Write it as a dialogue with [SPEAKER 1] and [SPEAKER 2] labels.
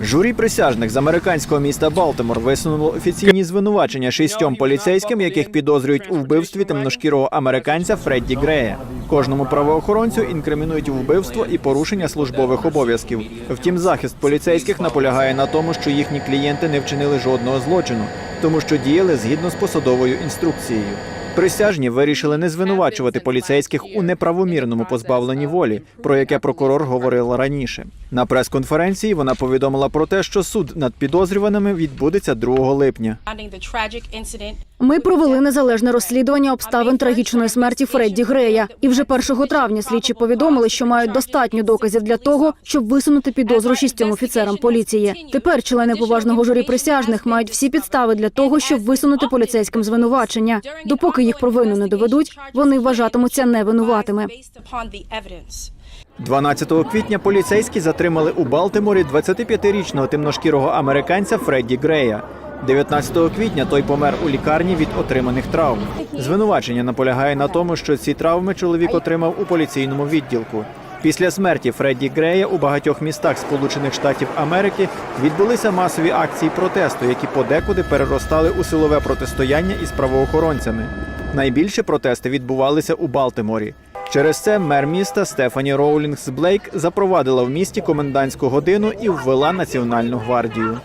[SPEAKER 1] Журі присяжних з американського міста Балтимор висунуло офіційні звинувачення шістьом поліцейським, яких підозрюють у вбивстві темношкірого американця Фредді Грея. Кожному правоохоронцю інкримінують вбивство і порушення службових обов'язків. Втім, захист поліцейських наполягає на тому, що їхні клієнти не вчинили жодного злочину, тому що діяли згідно з посадовою інструкцією. Присяжні вирішили не звинувачувати поліцейських у неправомірному позбавленні волі, про яке прокурор говорила раніше. На прес-конференції вона повідомила про те, що суд над підозрюваними відбудеться 2 липня.
[SPEAKER 2] Ми провели незалежне розслідування обставин трагічної смерті Фредді Грея. І вже 1 травня слідчі повідомили, що мають достатньо доказів для того, щоб висунути підозру шістьом офіцерам поліції. Тепер члени поважного журі присяжних мають всі підстави для того, щоб висунути поліцейським звинувачення. Допоки їх провину не доведуть, вони вважатимуться невинуватими.
[SPEAKER 3] based upon the evidence.
[SPEAKER 1] 12 квітня поліцейські затримали у Балтиморі 25-річного темношкірого американця Фредді Грея. 19 квітня той помер у лікарні від отриманих травм. Звинувачення наполягає на тому, що ці травми чоловік отримав у поліційному відділку. Після смерті Фредді Грея у багатьох містах Сполучених Штатів Америки відбулися масові акції протесту, які подекуди переростали у силове протистояння із правоохоронцями. Найбільше протести відбувалися у Балтиморі. Через це мер міста Стефані Роулінгс Блейк запровадила в місті комендантську годину і ввела національну гвардію.